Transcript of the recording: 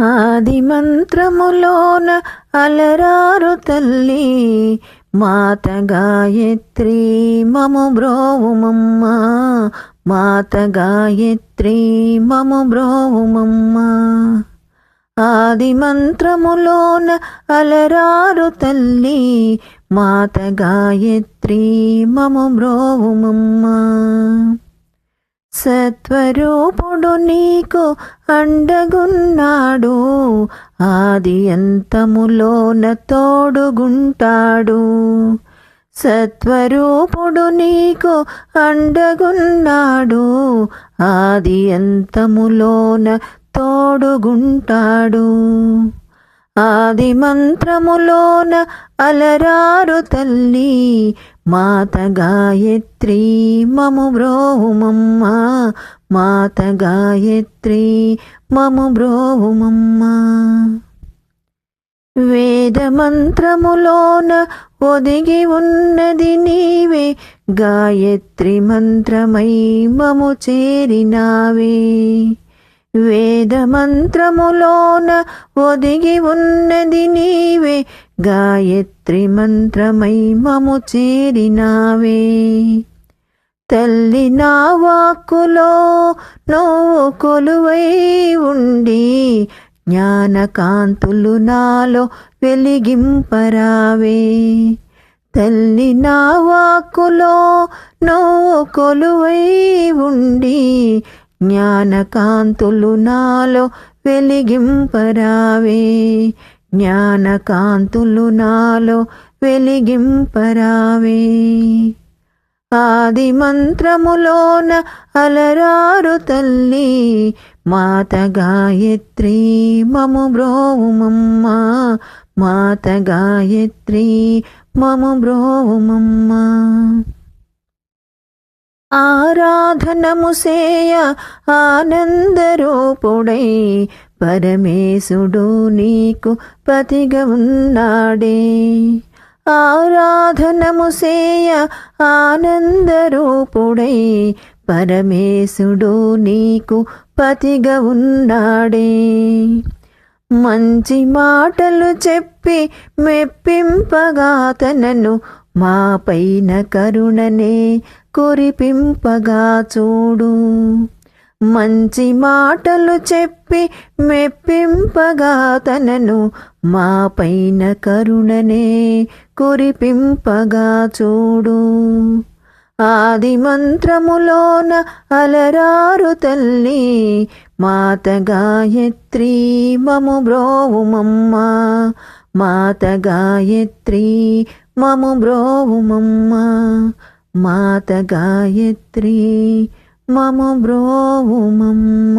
ఆది మంత్రములోన అలరారు తల్లి మాత గాయత్రి మము బ్రోవుమమ్మ మాత గాయత్రి మము బ్రోవుమమ్మ. ఆది మంత్రములోన అలరారు తల్లి మాత గాయత్రి మము బ్రోవుమమ్మ. సత్వరూపుడు నీకు అండగున్నాడు. ఆది అంతములోన తోడుగుంటాడు. సత్వరూపుడు నీకు అండగున్నాడు. ఆది అంతములోన తోడుగుంటాడు. ఆది మంత్రములోన అలరారు తల్లి. మాత గాయత్రి మము బ్రోవుమమ్మ. మాత గాయత్రి మము బ్రోవుమమ్మ. వేద మంత్రములోన ఒదిగి ఉన్నది నీవే. గాయత్రి మంత్రమై మము చేరినావే. వేద మంత్రములోన ఒదిగి ఉన్నది నీవే. గాయత్రి మంత్రమై మము చేరినావే. తల్లి నా వాక్కులో నువ్వు కొలువై ఉండి జ్ఞానకాంతులు నాలో వెలిగింపరావే. తల్లి నా వాక్కులో నువ్వు కొలువై ఉండి జ్ఞానకాంతులు నాలో వెలిగింపరావే. జ్ఞానకాంతులు నాలో వెలిగింపరావే. ఆది మంత్రములోన అలరారు తల్లి మాత గాయత్రి మము బ్రోవుమమ్మ మాత గాయత్రి మము బ్రోవుమమ్మ. ఆరాధనము సేయ ఆనందరూపుడై పరమేశుడు నీకు పతిగా ఉన్నాడే. ఆరాధనము సేయ ఆనందరూపుడై పరమేశుడు నీకు పతిగా ఉన్నాడే. మంచి మాటలు చెప్పి మెప్పింపగా తనను మా పైన కరుణనే కురిపింపగా చూడు. మంచి మాటలు చెప్పి మెప్పింపగా తనను మా పైన కరుణనే కురిపింపగా చూడు. ఆది మంత్రములోన అలరారు తల్లి మాత గాయత్రి మము బ్రోవుమమ్మ మాత గాయత్రి మము బ్రోవుమమ్మ మాత గాయత్రి మము బ్రోవుమమ్మ